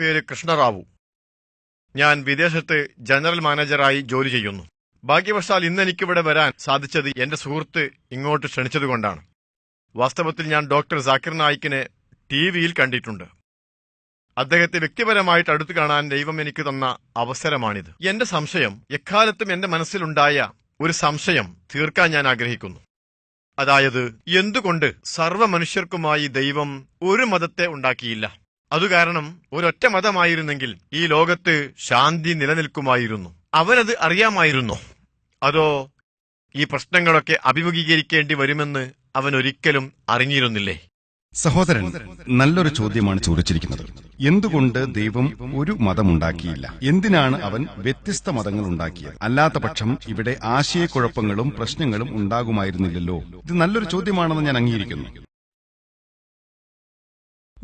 പേര് കൃഷ്ണറാവു. ഞാൻ വിദേശത്ത് ജനറൽ മാനേജറായി ജോലി ചെയ്യുന്നു. ഭാഗ്യവശാൽ ഇന്ന് എനിക്കിവിടെ വരാൻ സാധിച്ചത് എന്റെ സുഹൃത്ത് ഇങ്ങോട്ട് ക്ഷണിച്ചതുകൊണ്ടാണ്. വാസ്തവത്തിൽ ഞാൻ ഡോക്ടർ സാക്കിർ നായിക്കിനെ ടി വിയിൽ കണ്ടിട്ടുണ്ട്. അദ്ദേഹത്തെ വ്യക്തിപരമായിട്ട് അടുത്തു കാണാൻ ദൈവം എനിക്ക് തന്ന അവസരമാണിത്. എന്റെ സംശയം എക്കാലത്തും എന്റെ മനസ്സിലുണ്ടായ ഒരു സംശയം തീർക്കാൻ ഞാൻ ആഗ്രഹിക്കുന്നു. അതായത് എന്തുകൊണ്ട് സർവ മനുഷ്യർക്കുമായി ദൈവം ഒരു മതത്തെ ഉണ്ടാക്കിയില്ല? അതുകാരണം ഒരൊറ്റ മതമായിരുന്നെങ്കിൽ ഈ ലോകത്ത് ശാന്തി നിലനിൽക്കുമായിരുന്നു. അവനത് അറിയാമായിരുന്നോ? അതോ ഈ പ്രശ്നങ്ങളൊക്കെ അഭിമുഖീകരിക്കേണ്ടി വരുമെന്ന് അവൻ ഒരിക്കലും അറിഞ്ഞിരുന്നില്ലേ? സഹോദരൻ നല്ലൊരു ചോദ്യമാണ് ചോദിച്ചിരിക്കുന്നത്. എന്തുകൊണ്ട് ദൈവം ഒരു മതമുണ്ടാക്കിയില്ല? എന്തിനാണ് അവൻ വ്യത്യസ്ത മതങ്ങൾ ഉണ്ടാക്കിയത്? അല്ലാത്ത പക്ഷം ഇവിടെ ആശയക്കുഴപ്പങ്ങളും പ്രശ്നങ്ങളും ഉണ്ടാകുമായിരുന്നില്ലല്ലോ. ഇത് നല്ലൊരു ചോദ്യമാണെന്ന് ഞാൻ അംഗീകരിക്കുന്നു.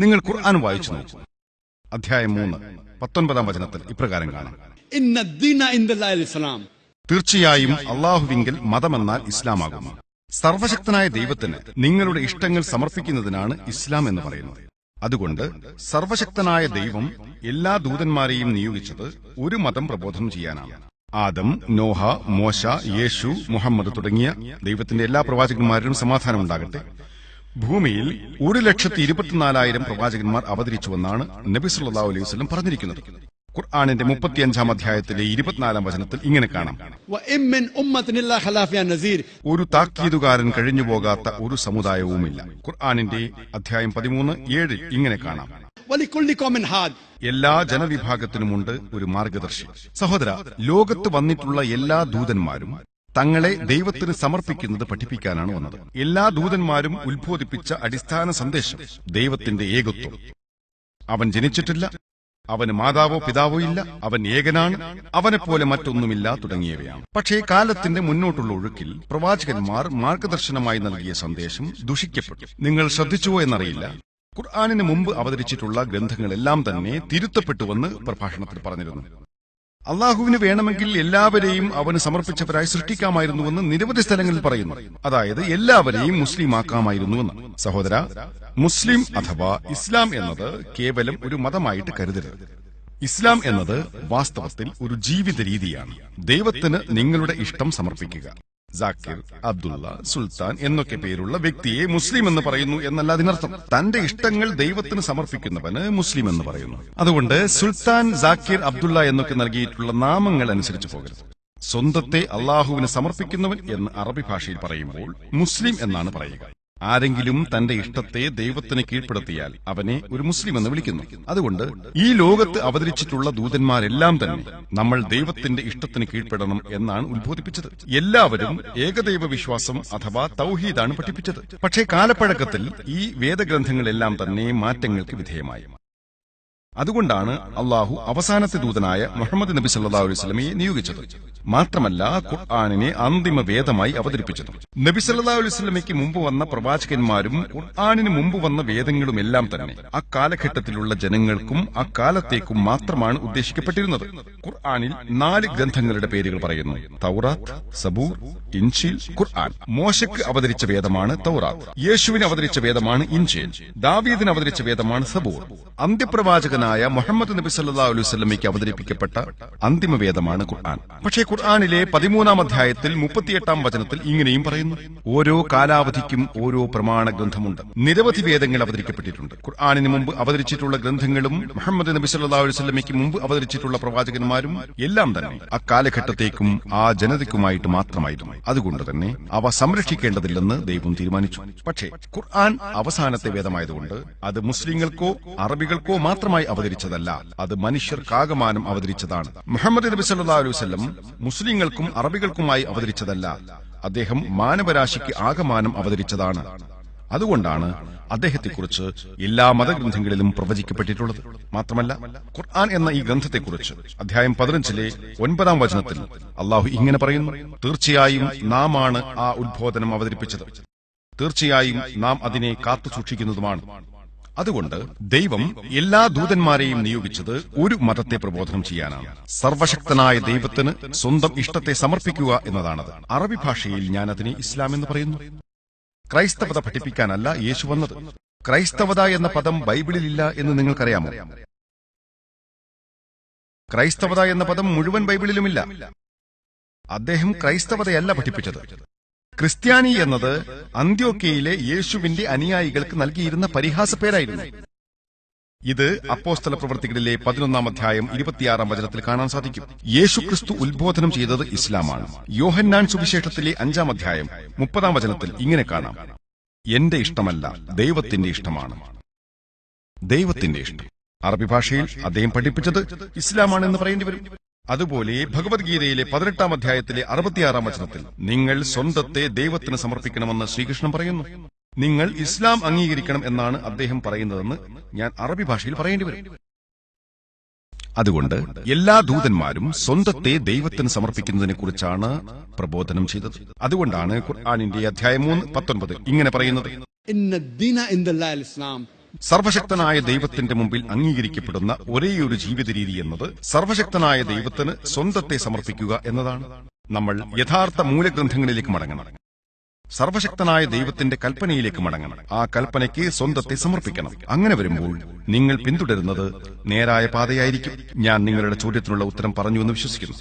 നിങ്ങൾ ഖുർആൻ വായിച്ചു നോക്കൂ. അധ്യായം മൂന്ന് പത്തൊൻപതാം വചനത്തിൽ ഇപ്രകാരം കാണാം. തീർച്ചയായും അള്ളാഹുവിങ്കിൽ മതമെന്നാൽ ഇസ്ലാമാകുന്നു. സർവശക്തനായ ദൈവത്തിന് നിങ്ങളുടെ ഇഷ്ടങ്ങൾ സമർപ്പിക്കുന്നതിനാണ് ഇസ്ലാം എന്ന് പറയുന്നത്. അതുകൊണ്ട് സർവശക്തനായ ദൈവം എല്ലാ ദൂതന്മാരെയും നിയോഗിച്ചത് ഒരു മതം പ്രബോധനം ചെയ്യാനാണ്. ആദം നോഹ മോശ യേശു മുഹമ്മദ് തുടങ്ങിയ ദൈവത്തിന്റെ എല്ലാ പ്രവാചകന്മാരിലും സമാധാനം ഉണ്ടാകട്ടെ ഭൂമിയിൽ ഒരു ലക്ഷത്തി ഇരുപത്തിനാലായിരം പ്രവാചകന്മാർ അവതരിച്ചുവെന്നാണ് നബി സല്ലാ അലൈഹി വസ്ലം പറഞ്ഞിരിക്കുന്നത്. ഖുർആാനിന്റെ മുപ്പത്തിയഞ്ചാം അധ്യായത്തിലെ ഇരുപത്തിനാലാം വചനത്തിൽ ഇങ്ങനെ കാണാം. ഒരു താക്കീതുകാരൻ കഴിഞ്ഞുപോകാത്ത ഒരു സമുദായവുമില്ല. ഖുർആാനിന്റെ അധ്യായം പതിമൂന്ന് ഏഴിൽ ഇങ്ങനെ കാണാം. എല്ലാ ജനവിഭാഗത്തിനുമുണ്ട് ഒരു മാർഗദർശി. സഹോദര ലോകത്ത് വന്നിട്ടുള്ള എല്ലാ ദൂതന്മാരും തങ്ങളെ ദൈവത്തിന് സമർപ്പിക്കുന്നത് പഠിപ്പിക്കാനാണ് വന്നത്. എല്ലാ ദൂതന്മാരും ഉത്ബോധിപ്പിച്ച അടിസ്ഥാന സന്ദേശം ദൈവത്തിന്റെ ഏകത്വം. അവൻ ജനിച്ചിട്ടില്ല അവന് മാതാവോ പിതാവോ ഇല്ല അവൻ ഏകനാണ് അവനെപ്പോലെ മറ്റൊന്നുമില്ല തുടങ്ങിയവയാണ്. പക്ഷേ കാലത്തിന്റെ മുന്നോട്ടുള്ള ഒഴുക്കിൽ പ്രവാചകന്മാർ മാർഗദർശനമായി നൽകിയ സന്ദേശം ദുഷിക്കപ്പെട്ടു. നിങ്ങൾ ശ്രദ്ധിച്ചുവോ എന്നറിയില്ല. ഖുർആാനിന് മുമ്പ് അവതരിച്ചിട്ടുള്ള ഗ്രന്ഥങ്ങളെല്ലാം തന്നെ തിരുത്തപ്പെട്ടുവെന്ന് പ്രഭാഷണത്തിൽ പറഞ്ഞിരുന്നു. അള്ളാഹുവിന് വേണമെങ്കിൽ എല്ലാവരെയും അവന് സമർപ്പിച്ചവരായി സൃഷ്ടിക്കാമായിരുന്നുവെന്ന് നിരവധി സ്ഥലങ്ങളിൽ പറയുന്നു. അതായത് എല്ലാവരെയും മുസ്ലിമാക്കാമായിരുന്നുവെന്ന് സഹോദര മുസ്ലിം അഥവാ ഇസ്ലാം എന്നത് കേവലം ഒരു മതമായിട്ട് കരുതരുത്. ഇസ്ലാം എന്നത് വാസ്തവത്തിൽ ഒരു ജീവിത രീതിയാണ്. ദൈവത്തിന് നിങ്ങളുടെ ഇഷ്ടം സമർപ്പിക്കുക. ജാക്കിർ അബ്ദുള്ള സുൽത്താൻ എന്നൊക്കെ പേരുള്ള വ്യക്തിയെ മുസ്ലിം എന്ന് പറയുന്നു എന്നല്ല അതിനർത്ഥം തന്റെ ഇഷ്ടങ്ങൾ ദൈവത്തിന് സമർപ്പിക്കുന്നവന് മുസ്ലിം എന്ന് പറയുന്നു. അതുകൊണ്ട് സുൽത്താൻ ജാക്കിർ അബ്ദുള്ള എന്നൊക്കെ നൽകിയിട്ടുള്ള നാമങ്ങൾ അനുസരിച്ച് പോകരുത്. സ്വന്തത്തെ അള്ളാഹുവിന് സമർപ്പിക്കുന്നവൻ എന്ന് അറബി ഭാഷയിൽ പറയുമ്പോൾ മുസ്ലിം എന്നാണ് പറയുക. ആരെങ്കിലും തന്റെ ഇഷ്ടത്തെ ദൈവത്തിന് കീഴ്പ്പെടുത്തിയാൽ അവനെ ഒരു മുസ്ലിം എന്ന് വിളിക്കുന്നു. അതുകൊണ്ട് ഈ ലോകത്ത് അവതരിച്ചിട്ടുള്ള ദൂതന്മാരെല്ലാം തന്നെ നമ്മൾ ദൈവത്തിന്റെ ഇഷ്ടത്തിന് കീഴ്പ്പെടണം എന്നാണ് ഉത്ബോധിപ്പിച്ചത്. എല്ലാവരും ഏകദൈവ വിശ്വാസം അഥവാ തൗഹീദാണ് പഠിപ്പിച്ചത്. പക്ഷേ കാലപ്പഴക്കത്തിൽ ഈ വേദഗ്രന്ഥങ്ങളെല്ലാം തന്നെ മാറ്റങ്ങൾക്ക് വിധേയമായി. അതുകൊണ്ടാണ് അള്ളാഹു അവസാനത്തെ ദൂതനായ മുഹമ്മദ് നബി സല്ലല്ലാഹു അലൈഹി വസല്ലമയെ നിയോഗിച്ചത്. മാത്രമല്ല ഖുർആാനിനെ അന്തിമ വേദമായി അവതരിപ്പിച്ചത്. നബി സല്ലല്ലാഹു അലൈഹി വസല്ലമയ്ക്ക് മുമ്പ് വന്ന പ്രവാചകന്മാരും ഖുർആാനിന് മുമ്പ് വന്ന വേദങ്ങളും എല്ലാം തന്നെ അക്കാലഘട്ടത്തിലുള്ള ജനങ്ങൾക്കും അക്കാലത്തേക്കും മാത്രമാണ് ഉദ്ദേശിക്കപ്പെട്ടിരുന്നത്. ഖുർആാനിൽ നാല് ഗ്രന്ഥങ്ങളുടെ പേരുകൾ പറയുന്നു. തൗറാത്ത് സബൂർ ഇൻഷീൽ ഖുർആൻ. മോശയ്ക്ക് അവതരിച്ച വേദമാണ് തൗറാത്ത്. യേശുവിന് അവതരിച്ച വേദമാണ് ഇൻഷീൽ ദാവീദിന് അവതരിച്ച വേദമാണ് സബൂർ. അന്ത്യപ്രവാചകനായ മുഹമ്മദ് നബി സല്ലാ അലൈഹി അവതരിപ്പിക്കപ്പെട്ട അന്തിമ വേദമാണ് ഖുർആൻ. പക്ഷേ ഖുർആാനിലെ പതിമൂന്നാം അധ്യായത്തിൽ മുപ്പത്തിയെട്ടാം വചനത്തിൽ ഇങ്ങനെയും പറയുന്നു. ഓരോ കാലാവധിക്കും ഓരോ പ്രമാണ ഗ്രന്ഥമുണ്ട്. നിരവധി വേദങ്ങൾ അവതരിക്കപ്പെട്ടിട്ടുണ്ട്. ഖുർആാനിന് മുമ്പ് അവതരിച്ചിട്ടുള്ള ഗ്രന്ഥങ്ങളും മുഹമ്മദ് നബി സല്ലാ അലൈഹി വസല്ലമയ്ക്ക് മുമ്പ് അവതരിച്ചിട്ടുള്ള പ്രവാചകന്മാരും എല്ലാം തന്നെ അക്കാലഘട്ടത്തേക്കും ആ ജനതയ്ക്കുമായിട്ട് മാത്രമായിരുന്നു. അതുകൊണ്ട് തന്നെ അവ സംരക്ഷിക്കേണ്ടതില്ലെന്ന് ദൈവം തീരുമാനിച്ചു. പക്ഷേ ഖുർആൻ അവസാനത്തെ വേദമായതുകൊണ്ട് അത് മുസ്ലിങ്ങൾക്കോ അറബികൾക്കോ മാത്രമായി അവതരിച്ചതല്ല. അത് മനുഷ്യർക്കാകമാനം അവതരിച്ചതാണ്. മുഹമ്മദ് നബി സല്ലല്ലാഹു അലൈഹി വസല്ലം മുസ്ലിങ്ങൾക്കും അറബികൾക്കുമായി അവതരിച്ചതല്ല. അദ്ദേഹം മാനവരാശിക്ക് ആകമാനം അവതരിച്ചതാണ്. അതുകൊണ്ടാണ് അദ്ദേഹത്തെക്കുറിച്ച് എല്ലാ മതഗ്രന്ഥങ്ങളിലും പ്രവചിക്കപ്പെട്ടിട്ടുള്ളത്. മാത്രമല്ല ഖുർആൻ എന്ന ഈ ഗ്രന്ഥത്തെക്കുറിച്ച് അധ്യായം പതിനഞ്ചിലെ ഒൻപതാം വചനത്തിൽ അള്ളാഹു ഇങ്ങനെ പറയുന്നു തീർച്ചയായും നാം ആ ഉദ്ബോധനം അവതരിപ്പിച്ചത്. തീർച്ചയായും നാം അതിനെ കാത്തു സൂക്ഷിക്കുന്നതുമാണ് അതുകൊണ്ട് ദൈവം എല്ലാ ദൂതന്മാരെയും നിയോഗിച്ചത് ഒരു മതത്തെ പ്രബോധനം ചെയ്യാനാണ്. സർവശക്തനായ ദൈവത്തിന് സ്വന്തം ഇഷ്ടത്തെ സമർപ്പിക്കുക എന്നതാണത്. അറബി ഭാഷയിൽ ഞാൻ അതിനെ ഇസ്ലാം എന്ന് പറയുന്നു. ക്രൈസ്തവത പഠിപ്പിക്കാനല്ല യേശു വന്നത്. ക്രൈസ്തവത എന്ന പദം ബൈബിളിലില്ല എന്ന് നിങ്ങൾക്കറിയാമോ? ക്രൈസ്തവത എന്ന പദം മുഴുവൻ ബൈബിളിലുമില്ല. അദ്ദേഹം ക്രൈസ്തവതയല്ല പഠിപ്പിച്ചത്. ക്രിസ്ത്യാനി എന്നത് അന്ത്യോക്കയിലെ യേശുവിന്റെ അനുയായികൾക്ക് നൽകിയിരുന്ന പരിഹാസ പേരായിരുന്നു. ഇത് അപ്പോസ്തല പ്രവൃത്തികളിലെ പതിനൊന്നാം അധ്യായം ഇരുപത്തിയാറാം വചനത്തിൽ കാണാൻ സാധിക്കും. യേശു ക്രിസ്തു ഉത്ബോധനം ചെയ്തത് ഇസ്ലാമാണ്. യോഹന്നാൻ സുവിശേഷത്തിലെ അഞ്ചാം അധ്യായം മുപ്പതാം വചനത്തിൽ ഇങ്ങനെ കാണാം. എന്റെ ഇഷ്ടമല്ല ദൈവത്തിന്റെ ഇഷ്ടമാണ്. ദൈവത്തിന്റെ ഇഷ്ടം. അറബി ഭാഷയിൽ അദ്ദേഹം പഠിപ്പിച്ചത് ഇസ്ലാമാണെന്ന് പറയേണ്ടി വരും. അതുപോലെ ഭഗവത്ഗീതയിലെ പതിനെട്ടാം അധ്യായത്തിലെ അറുപത്തിയാറാം വചനത്തിൽ നിങ്ങൾ സ്വന്തത്തെ ദൈവത്തിന് സമർപ്പിക്കണമെന്ന് ശ്രീകൃഷ്ണൻ പറയുന്നു. നിങ്ങൾ ഇസ്ലാം അംഗീകരിക്കണം എന്നാണ് അദ്ദേഹം പറയുന്നതെന്ന് ഞാൻ അറബി ഭാഷയിൽ പറയേണ്ടി വരും. അതുകൊണ്ട് എല്ലാ ദൂതന്മാരും സ്വന്തത്തെ ദൈവത്തിന് സമർപ്പിക്കുന്നതിനെ കുറിച്ചാണ് പ്രബോധനം ചെയ്തത്. അതുകൊണ്ടാണ് ഖുർആാനിന്റെ അധ്യായം മൂന്ന് പത്തൊൻപത് ഇങ്ങനെ പറയുന്നത്. إن സർവശക്തനായ ദൈവത്തിന്റെ മുമ്പിൽ അംഗീകരിക്കപ്പെടുന്ന ഒരേയൊരു ജീവിത രീതി എന്നത് സർവശക്തനായ ദൈവത്തിന് സ്വന്തത്തെ സമർപ്പിക്കുക എന്നതാണ്. നമ്മൾ യഥാർത്ഥ മൂലഗ്രന്ഥങ്ങളിലേക്ക് മടങ്ങണം. സർവശക്തനായ ദൈവത്തിന്റെ കൽപ്പനയിലേക്ക് മടങ്ങണം. ആ കൽപ്പനയ്ക്ക് സ്വന്തത്തെ സമർപ്പിക്കണം. അങ്ങനെ വരുമ്പോൾ നിങ്ങൾ പിന്തുടരുന്നത് നേരായ പാതയായിരിക്കും. ഞാൻ നിങ്ങളുടെ ചോദ്യത്തിനുള്ള ഉത്തരം പറഞ്ഞു എന്ന് വിശ്വസിക്കുന്നു.